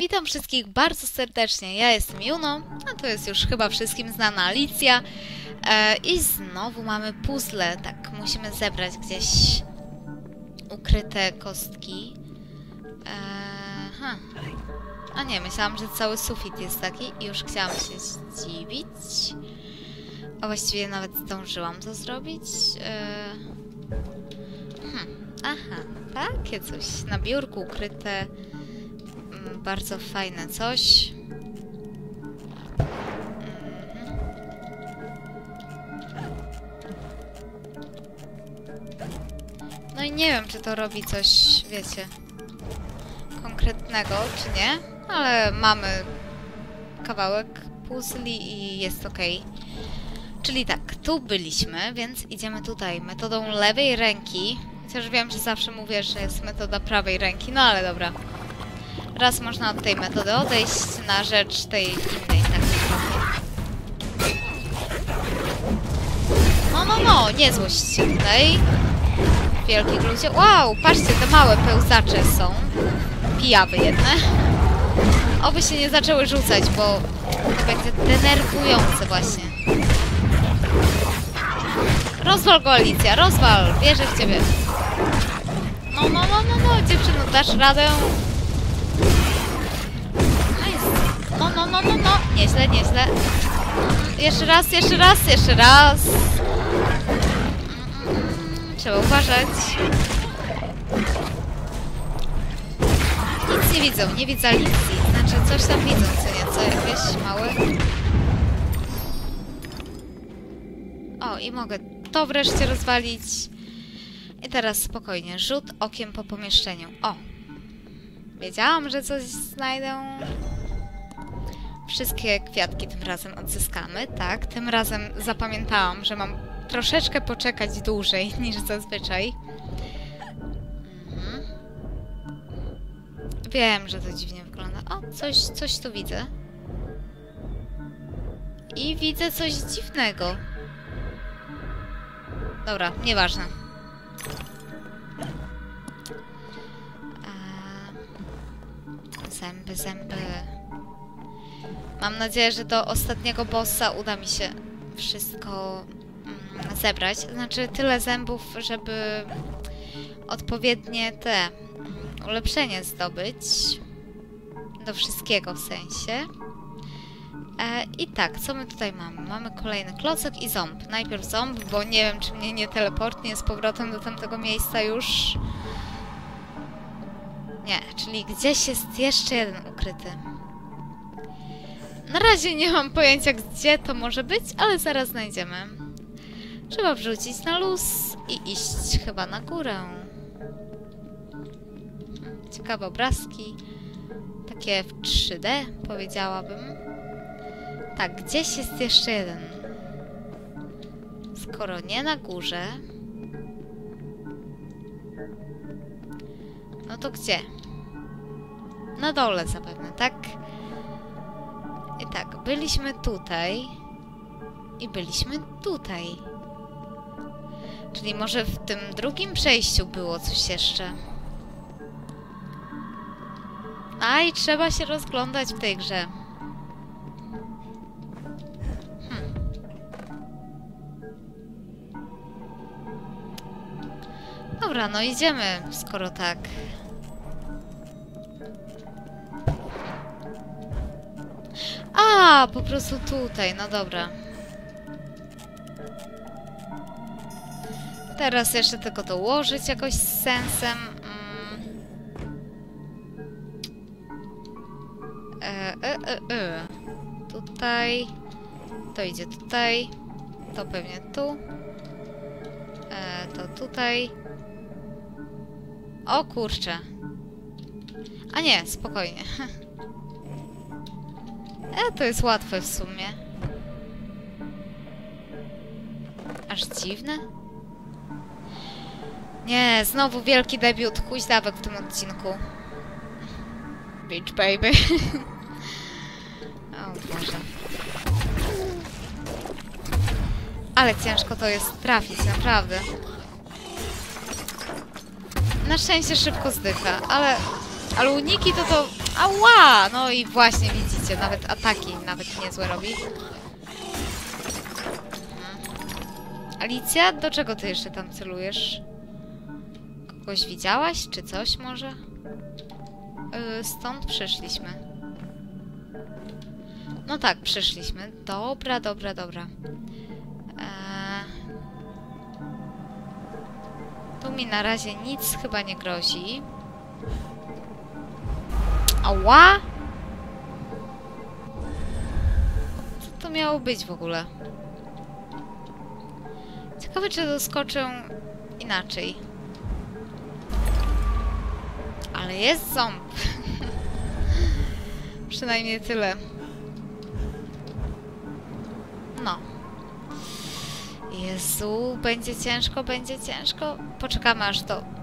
Witam wszystkich bardzo serdecznie. Ja jestem Juno, a to jest już chyba wszystkim znana Alicja. E, I znowu mamy puzzle. Tak, musimy zebrać gdzieś ukryte kostki. E, ha. A nie, myślałam, że cały sufit jest taki i już chciałam się zdziwić. A właściwie nawet zdążyłam to zrobić. E, hmm. Aha, takie coś. Na biurku ukryte. Bardzo fajne coś. Mhm. No i nie wiem, czy to robi coś, wiecie, konkretnego, czy nie, ale mamy kawałek puzli i jest ok. Czyli tak, tu byliśmy, więc idziemy tutaj metodą lewej ręki. Chociaż wiem, że zawsze mówię, że jest metoda prawej ręki, no ale dobra. Raz można od tej metody odejść na rzecz tej innej, tak trochę. No, no, no, nie złość się tutaj. Wielkich ludzi. Wow, patrzcie, te małe pełzacze są. Pijawy jedne. Oby się nie zaczęły rzucać, bo to będzie denerwujące właśnie. Rozwal go, Alicja, rozwal! Wierzę w ciebie. No, no, no, no, no, dziewczyno, dasz radę. No, no, no. Nieźle, nieźle. Jeszcze raz, jeszcze raz, jeszcze raz. Trzeba uważać. Nic nie widzą, nie widzę Alicji. Znaczy, coś tam widzą, co nie? Co, jakieś małe? O, i mogę to wreszcie rozwalić. I teraz spokojnie, rzut okiem po pomieszczeniu. O! Wiedziałam, że coś znajdę. Wszystkie kwiatki tym razem odzyskamy, tak. Tym razem zapamiętałam, że mam troszeczkę poczekać dłużej niż zazwyczaj. Mhm. Wiem, że to dziwnie wygląda. O, coś, coś tu widzę. I widzę coś dziwnego. Dobra, nieważne. Eee, Zęby, zęby. Mam nadzieję, że do ostatniego bossa uda mi się wszystko mm, zebrać. Znaczy tyle zębów, żeby odpowiednie te mm, ulepszenie zdobyć. Do wszystkiego w sensie. E, I tak, co my tutaj mamy? Mamy kolejny klocek i ząb. Najpierw ząb, bo nie wiem, czy mnie nie teleportnie z powrotem do tamtego miejsca już. Nie, czyli gdzieś jest jeszcze jeden ukryty. Na razie nie mam pojęcia, gdzie to może być, ale zaraz znajdziemy. Trzeba wrzucić na luz i iść chyba na górę. Ciekawe obrazki. Takie w 3D, powiedziałabym. Tak, gdzieś jest jeszcze jeden. Skoro nie na górze... No to gdzie? Na dole zapewne, tak? I tak, byliśmy tutaj. I byliśmy tutaj. Czyli może w tym drugim przejściu było coś jeszcze. A i trzeba się rozglądać w tej grze. Dobra, no idziemy, skoro tak. A, po prostu tutaj, no dobra. Teraz jeszcze tylko dołożyć jakoś z sensem. Mm. E, e, e, e. Tutaj. To idzie tutaj. To pewnie tu. E, to tutaj. O kurczę. A nie, spokojnie. E, to jest łatwe w sumie. Aż dziwne. Nie, znowu wielki debiut huźdawek w tym odcinku. Beach baby. o Boże. Ale ciężko to jest trafić, naprawdę. Na szczęście szybko zdycha, ale... Ale uniki to to Ała! No i właśnie widzicie, nawet ataki nawet niezłe robi. Mhm. Alicja, do czego ty jeszcze tam celujesz? Kogoś widziałaś, czy coś może? Yy, stąd przyszliśmy. No tak, przyszliśmy. Dobra, dobra, dobra. Eee... Tu mi na razie nic chyba nie grozi. Ała! Co to miało być w ogóle? Ciekawe, czy doskoczę inaczej. Ale jest ząb. Przynajmniej tyle. No. Jezu, będzie ciężko, będzie ciężko. Poczekamy aż to.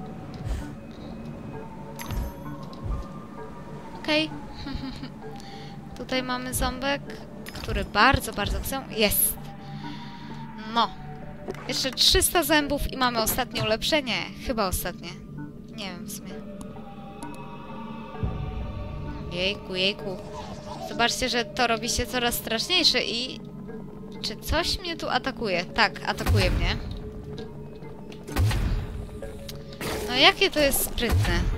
Okej. Tutaj mamy ząbek, który bardzo, bardzo chcę. Jest! No. Jeszcze 300 zębów i mamy ostatnie ulepszenie. Chyba ostatnie. Nie wiem w sumie. Jejku, jejku. Zobaczcie, że to robi się coraz straszniejsze i... Czy coś mnie tu atakuje? Tak, atakuje mnie. No jakie to jest sprytne.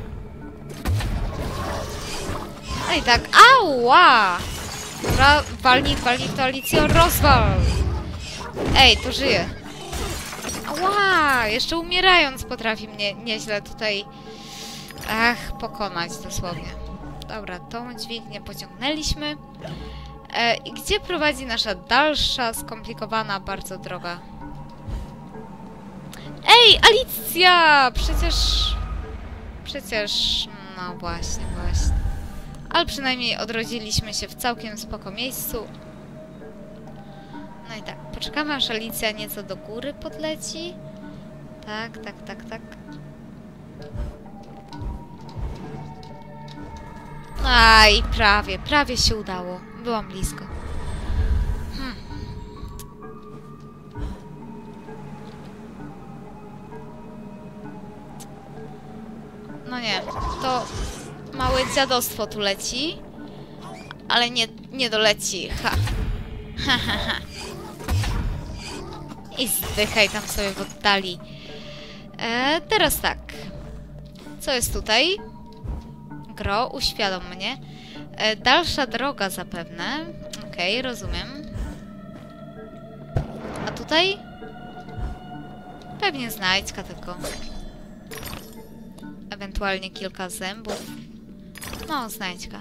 No i tak, ała! Dobra, walnij, walnij to Alicjo, rozwal! Ej, to żyje. Ała! Jeszcze umierając potrafi mnie nieźle tutaj... Ach, pokonać dosłownie. Dobra, tą dźwignię pociągnęliśmy. E, I gdzie prowadzi nasza dalsza, skomplikowana bardzo droga? Ej, Alicja! Przecież... Przecież... No właśnie, właśnie. Ale przynajmniej odrodziliśmy się w całkiem spoko miejscu. No i tak, poczekamy aż Alicja nieco do góry podleci. Tak, tak, tak, tak. Aj, prawie, prawie się udało. Byłam blisko. Hmm. No nie, to małe dziadostwo tu leci. Ale nie, nie doleci. Ha. Ha, ha, ha. I zdychaj tam sobie w oddali. E, teraz tak. Co jest tutaj? Gro, uświadom mnie. E, dalsza droga zapewne. Okej, okay, rozumiem. A tutaj? Pewnie znajdźka tylko. Ewentualnie kilka zębów. No, znajdźka.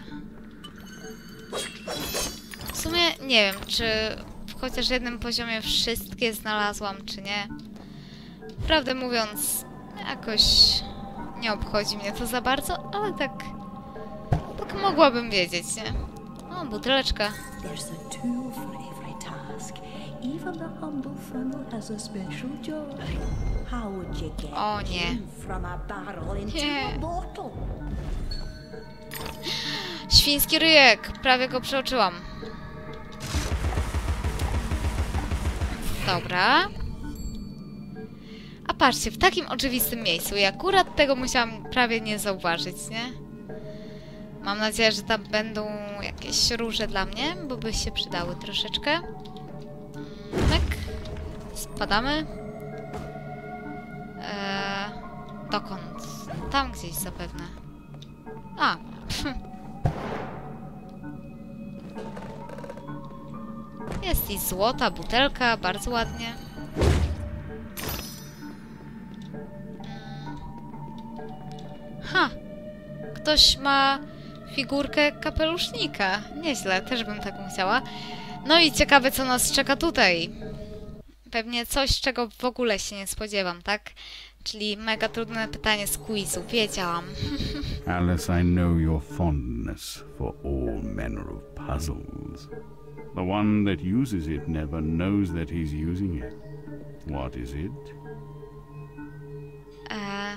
W sumie nie wiem, czy w chociaż jednym poziomie wszystkie znalazłam, czy nie. Prawdę mówiąc, jakoś nie obchodzi mnie to za bardzo, ale tak... Tak mogłabym wiedzieć, nie? O, buteleczka. O nie. Nie. Świński ryjek! Prawie go przeoczyłam. Dobra. A patrzcie, w takim oczywistym miejscu i akurat tego musiałam prawie nie zauważyć, nie? Mam nadzieję, że tam będą jakieś róże dla mnie, bo by się przydały troszeczkę. Tak. Spadamy. Eee, dokąd? Tam gdzieś zapewne. A. Jest i złota butelka, bardzo ładnie. Mm. Ha! Ktoś ma figurkę kapelusznika. Nieźle, też bym taką chciała. No i ciekawe, co nas czeka tutaj. Pewnie coś, czego w ogóle się nie spodziewam, tak? Czyli mega trudne pytanie z quizu, wiedziałam. Alice, I know your fondness for all manner of puzzles. The one that uses it never knows that he's using it. What is it? Eee...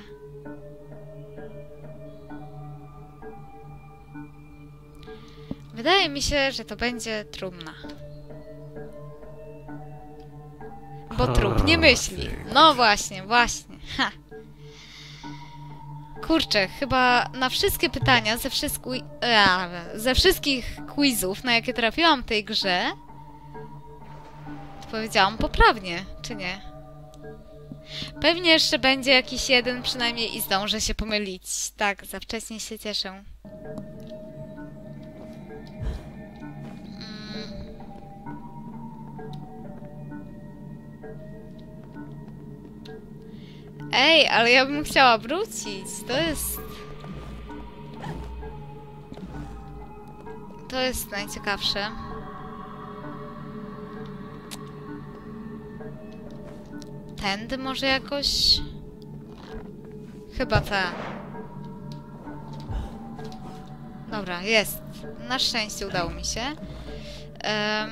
Wydaje mi się, że to będzie trumna. Bo trup nie myśli. No właśnie, właśnie. Ha. Kurczę, chyba na wszystkie pytania ze, wszystku- e, ze wszystkich quizów, na jakie trafiłam w tej grze, odpowiedziałam poprawnie, czy nie? Pewnie jeszcze będzie jakiś jeden przynajmniej i zdążę się pomylić. Tak, za wcześnie się cieszę. Ej, ale ja bym chciała wrócić. To jest... To jest najciekawsze. Tędy może jakoś... Chyba ta. Dobra, jest. Na szczęście udało mi się. Em,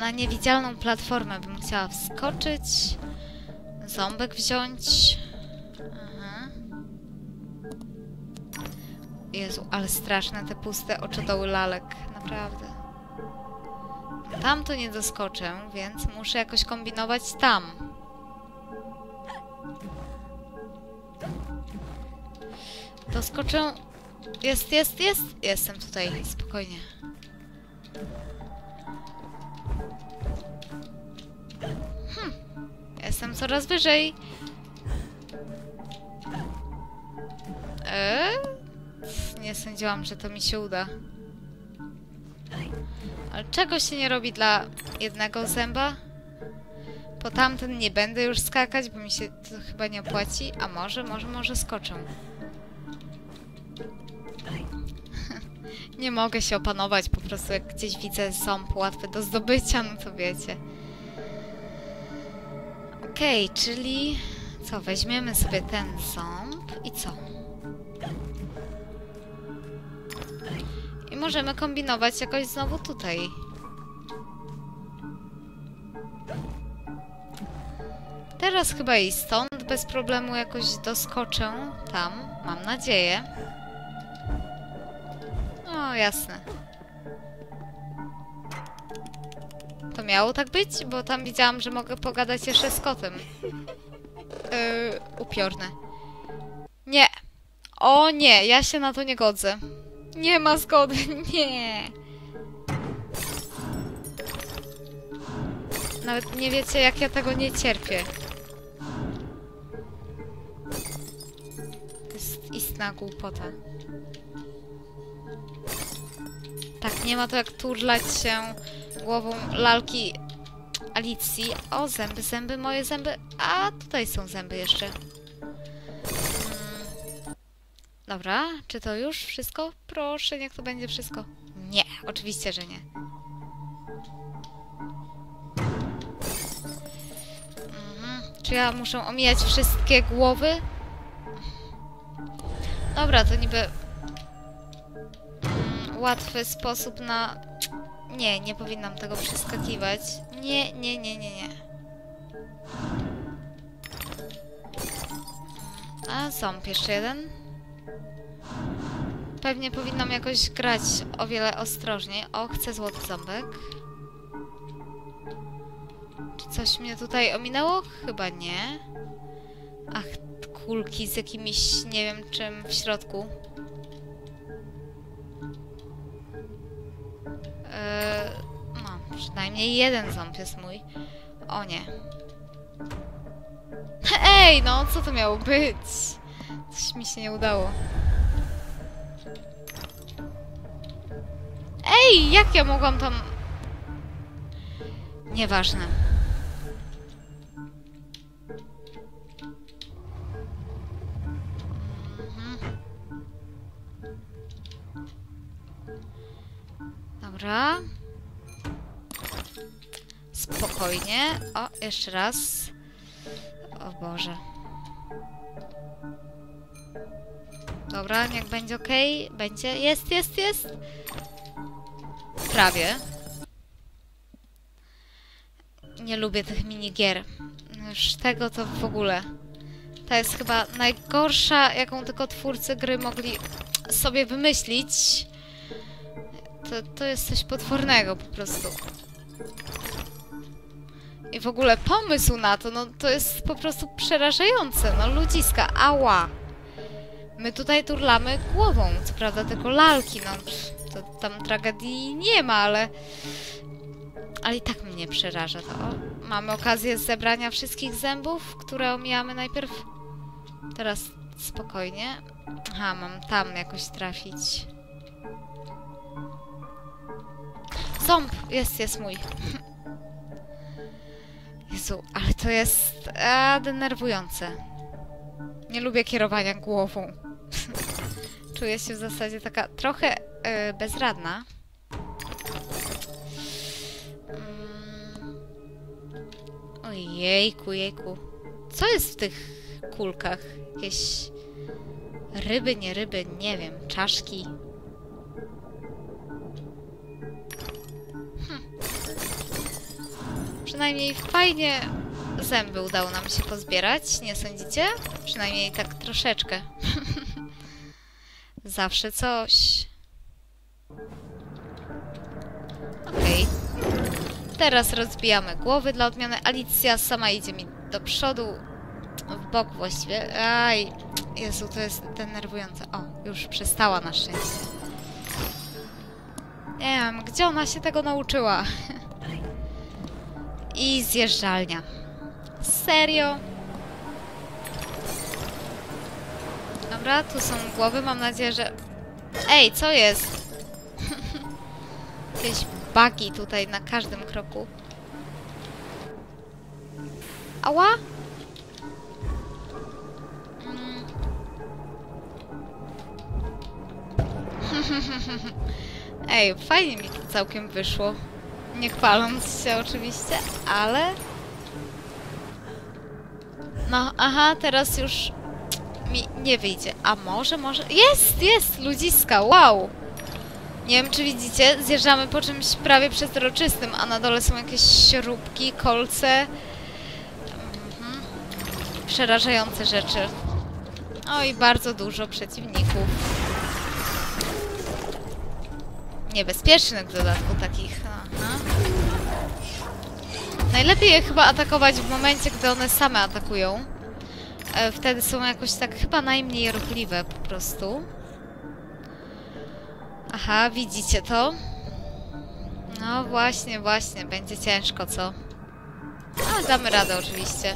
na niewidzialną platformę bym chciała wskoczyć. Ząbek wziąć. Aha. Jezu, ale straszne te puste oczodoły lalek. Naprawdę. Tam to nie doskoczę, więc muszę jakoś kombinować tam. Doskoczę. Jest, jest, jest. Jestem tutaj, spokojnie. Hm. Jestem coraz wyżej. Eee? Nie sądziłam, że to mi się uda. Ale czego się nie robi dla jednego zęba? Po tamten nie będę już skakać, bo mi się to chyba nie opłaci. A może, może, może skoczę. Nie mogę się opanować, po prostu jak gdzieś widzę ząb łatwy do zdobycia, no to wiecie. Okej, czyli co, weźmiemy sobie ten ząb i co? I możemy kombinować jakoś znowu tutaj. Teraz chyba i stąd bez problemu jakoś doskoczę tam, mam nadzieję. O, jasne. To miało tak być? Bo tam widziałam, że mogę pogadać jeszcze z kotem. Yy, upiorne. Nie. O nie, ja się na to nie godzę. Nie ma zgody, nie. Nawet nie wiecie, jak ja tego nie cierpię. To jest istna głupota. Tak, nie ma to jak turlać się głową lalki Alicji. O, zęby, zęby, moje zęby. A, tutaj są zęby jeszcze. Dobra, czy to już wszystko? Proszę, niech to będzie wszystko. Nie, oczywiście, że nie. Mhm. Czy ja muszę omijać wszystkie głowy? Dobra, to niby mm, łatwy sposób na... Nie, nie powinnam tego przeskakiwać. Nie, nie, nie, nie, nie. A, ząb jeszcze jeden. Pewnie powinnam jakoś grać o wiele ostrożniej. O, chcę złoty ząbek. Czy coś mnie tutaj ominęło? Chyba nie. Ach, kulki z jakimiś, nie wiem czym w środku. Eee, no, przynajmniej jeden ząb jest mój. O nie. Ej, no, co to miało być? Coś mi się nie udało. Ej, jak ja mogłam tam... Nieważne. Mhm. Dobra. Spokojnie. O, jeszcze raz. O Boże. Dobra, niech będzie ok. Będzie. Jest, jest, jest. Prawie. Nie lubię tych minigier. Już tego to w ogóle. To jest chyba najgorsza, jaką tylko twórcy gry mogli sobie wymyślić. To, to jest coś potwornego po prostu. I w ogóle pomysł na to, no to jest po prostu przerażające. No ludziska, ała. My tutaj turlamy głową, co prawda tylko lalki, no to tam tragedii nie ma, ale... Ale i tak mnie przeraża to. Mamy okazję zebrania wszystkich zębów, które omijamy najpierw. Teraz spokojnie. Aha, mam tam jakoś trafić. Ząb! Jest, jest mój. Jezu, ale to jest a, denerwujące. Nie lubię kierowania głową. Czuję się w zasadzie taka trochę e, bezradna. Mm. Ojejku, jejku. Co jest w tych kulkach? Jakieś ryby, nie ryby, nie wiem, czaszki. Hm. Przynajmniej fajnie zęby udało nam się pozbierać, nie sądzicie? Przynajmniej tak troszeczkę. Zawsze coś. Okej. Teraz rozbijamy głowy dla odmiany. Alicja sama idzie mi do przodu. W bok właściwie. Aj. Jezu, to jest denerwujące. O, już przestała na szczęście. Nie wiem, gdzie ona się tego nauczyła? I zjeżdżalnia. Serio? Dobra, tu są głowy. Mam nadzieję, że... Ej, co jest? Jakieś bugi tutaj na każdym kroku. Ała? Mm. Ej, fajnie mi to całkiem wyszło. Nie chwaląc się oczywiście, ale... No, aha, teraz już mi nie wyjdzie. A może, może... Jest, jest! Ludziska, wow! Nie wiem, czy widzicie, zjeżdżamy po czymś prawie przezroczystym, a na dole są jakieś śrubki, kolce. Mhm. Przerażające rzeczy. Oj, bardzo dużo przeciwników. Niebezpiecznych w dodatku takich. Aha. Najlepiej je chyba atakować w momencie, gdy one same atakują. E, Wtedy są jakoś tak chyba najmniej ruchliwe po prostu. Aha, widzicie to? No właśnie, właśnie, będzie ciężko, co? Ale damy radę oczywiście.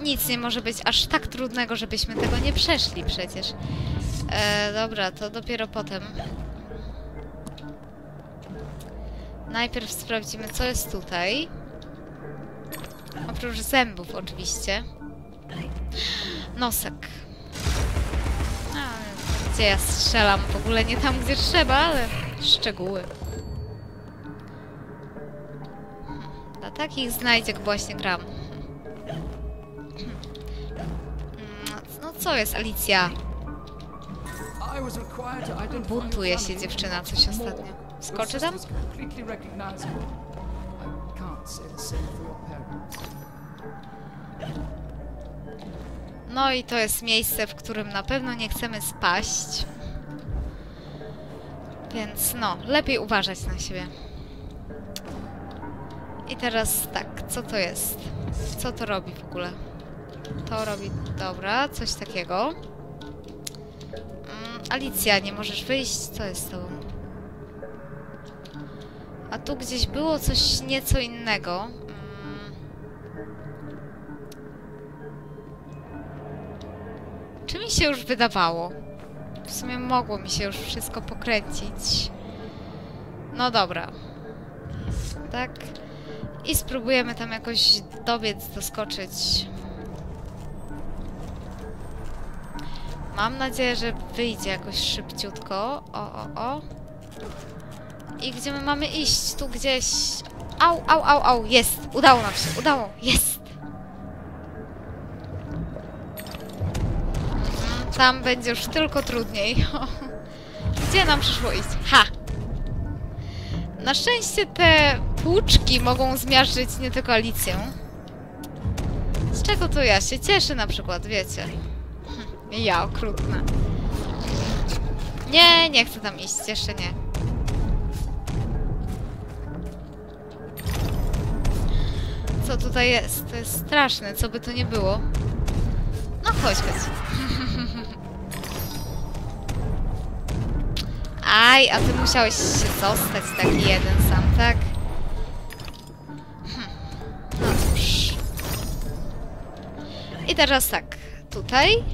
Nic nie może być aż tak trudnego, żebyśmy tego nie przeszli przecież. E, dobra, to dopiero potem. Najpierw sprawdzimy, co jest tutaj. Oprócz zębów oczywiście. Nosek. A, gdzie ja strzelam? W ogóle nie tam, gdzie trzeba, ale szczegóły. Hmm, Dla takich znajdziek właśnie gram. Hmm, No co jest, Alicja? Buntuje się dziewczyna coś ostatnio. Skoczy tam? No i to jest miejsce, w którym na pewno nie chcemy spaść. Więc no, lepiej uważać na siebie. I teraz tak, co to jest? Co to robi w ogóle? To robi, dobra, coś takiego. Mm, Alicja, nie możesz wyjść? Co jest z tobą? A tu gdzieś było coś nieco innego. Czy mi się już wydawało? W sumie mogło mi się już wszystko pokręcić. No dobra. Tak. I spróbujemy tam jakoś dobiec, doskoczyć. Mam nadzieję, że wyjdzie jakoś szybciutko. O, o, o. I gdzie my mamy iść? Tu gdzieś... Au, au, au, au. Jest. Udało nam się. Udało. Jest. Tam będzie już tylko trudniej. Gdzie nam przyszło iść? Ha! Na szczęście te płuczki mogą zmiażdżyć nie tylko Alicję. Z czego to ja się cieszę na przykład, wiecie? Hm, Ja okrutna. Nie, nie chcę tam iść, jeszcze nie. Co tutaj jest? To jest straszne, co by to nie było. No chodź, chodź. Aj, a ty musiałeś się zostać taki jeden sam, tak? Hm. No cóż. I teraz tak, tutaj?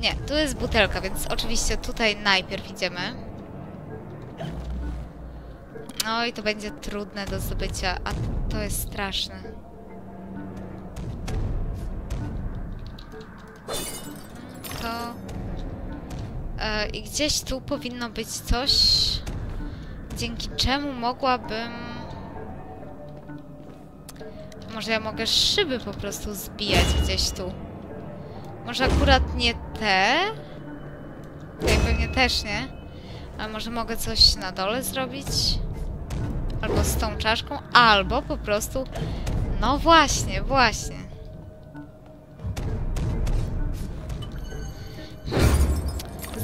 Nie, tu jest butelka, więc oczywiście tutaj najpierw idziemy. No i to będzie trudne do zdobycia, a to jest straszne. To... E, I gdzieś tu powinno być coś, dzięki czemu mogłabym... Może ja mogę szyby po prostu zbijać gdzieś tu. Może akurat nie te? Tutaj pewnie też nie. Ale może mogę coś na dole zrobić? Albo z tą czaszką, albo po prostu... No właśnie, właśnie.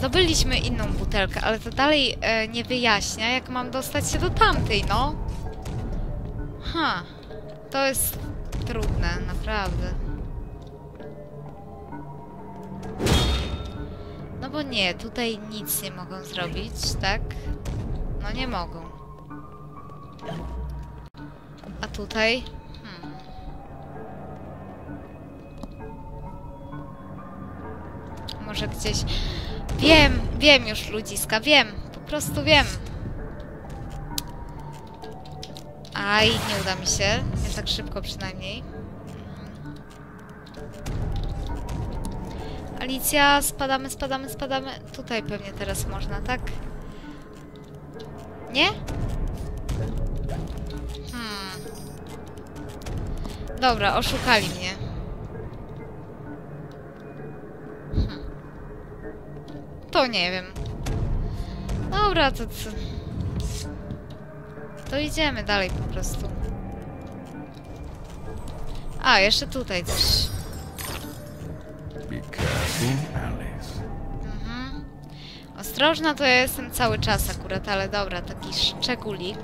Zdobyliśmy inną butelkę, ale to dalej e, nie wyjaśnia, jak mam dostać się do tamtej, no. Ha, to jest trudne, naprawdę. No bo nie, tutaj nic nie mogą zrobić, tak? No nie mogą. A tutaj? Hmm. Może gdzieś... Wiem, wiem już ludziska, wiem. Po prostu wiem. Aj, nie uda mi się. Nie tak szybko przynajmniej. Alicja, spadamy, spadamy, spadamy. Tutaj pewnie teraz można, tak? Nie? Hmm. Dobra, oszukali mnie. To nie wiem. Dobra, to co? To idziemy dalej po prostu. A, jeszcze tutaj coś. Mhm. Ostrożna to ja jestem cały czas akurat, ale dobra, taki szczególik.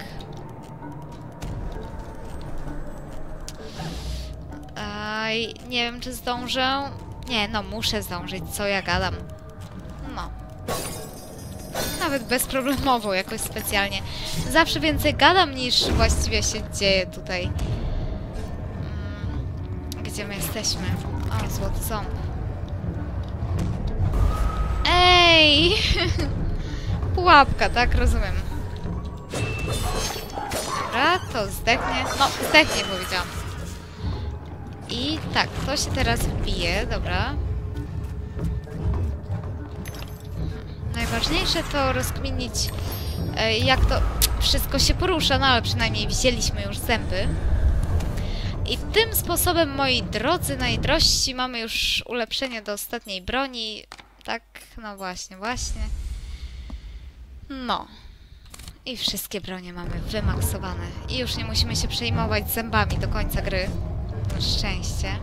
Aj, nie wiem czy zdążę. Nie, no muszę zdążyć, co ja gadam. Nawet bezproblemowo, jakoś specjalnie. Zawsze więcej gadam niż właściwie się dzieje tutaj. Mm, Gdzie my jesteśmy? O, złoty ząb. Ej! Pułapka, tak? Rozumiem. Dobra, to zdechnie. No, zdechnie powiedziałam. I tak, to się teraz wbije, dobra. Najważniejsze to rozkminić, e, jak to wszystko się porusza, no ale przynajmniej wzięliśmy już zęby. I tym sposobem, moi drodzy najdrożsi, mamy już ulepszenie do ostatniej broni. Tak, no właśnie, właśnie. No. I wszystkie bronie mamy wymaksowane. I już nie musimy się przejmować zębami do końca gry. Na szczęście.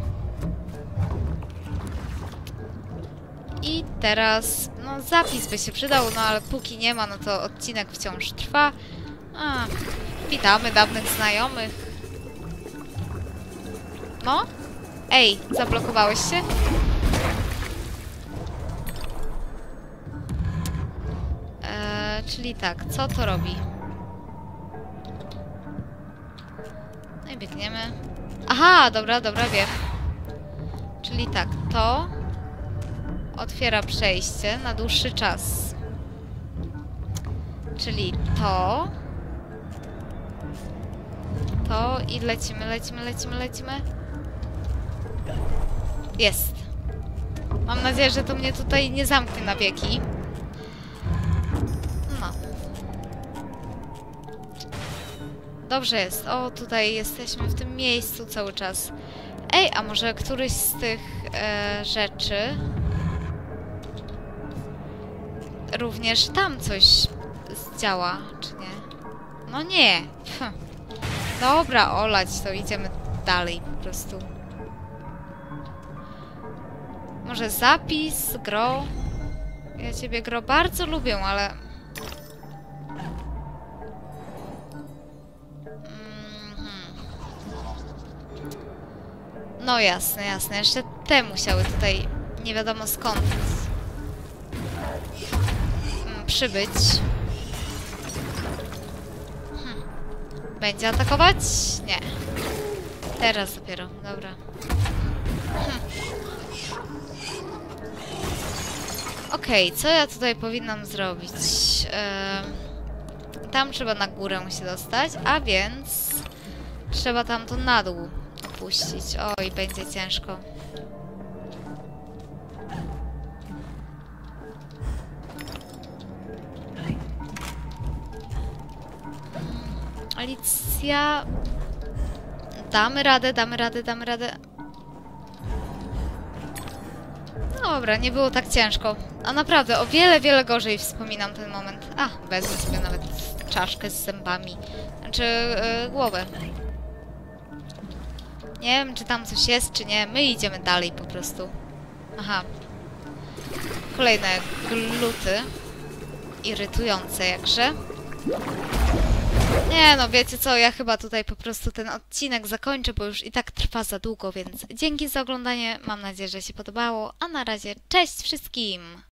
I teraz, no zapis by się przydał, no ale póki nie ma, no to odcinek wciąż trwa. A, witamy dawnych znajomych. No? Ej, zablokowałeś się? Eee, czyli tak, co to robi? No i biegniemy. Aha, dobra, dobra, wiem. Czyli tak, to otwiera przejście na dłuższy czas. Czyli to. To i lecimy, lecimy, lecimy, lecimy. Jest. Mam nadzieję, że to mnie tutaj nie zamknie na wieki. No. Dobrze jest. O, tutaj jesteśmy w tym miejscu cały czas. Ej, a może któryś z tych e, rzeczy również tam coś zdziała, czy nie? No nie. Pff. Dobra, olać to, idziemy dalej po prostu. Może zapis, gro? Ja ciebie gro bardzo lubię, ale... Mhm. No jasne, jasne. Jeszcze te musiały tutaj nie wiadomo skąd przybyć. Hmm. Będzie atakować? Nie. Teraz dopiero, dobra. Hmm. Okej, co ja tutaj powinnam zrobić? Em, tam trzeba na górę się dostać, a więc trzeba tam to na dół opuścić. Oj, będzie ciężko. Alicja... Damy radę, damy radę, damy radę. No Dobra, nie było tak ciężko. A naprawdę, o wiele, wiele gorzej wspominam ten moment. A, wezmę sobie nawet czaszkę z zębami. Znaczy, yy, głowę. Nie wiem, czy tam coś jest, czy nie. My idziemy dalej po prostu. Aha. Kolejne gluty. Irytujące jakże. Nie no, wiecie co, ja chyba tutaj po prostu ten odcinek zakończę, bo już i tak trwa za długo, więc dzięki za oglądanie, mam nadzieję, że się podobało, a na razie cześć wszystkim!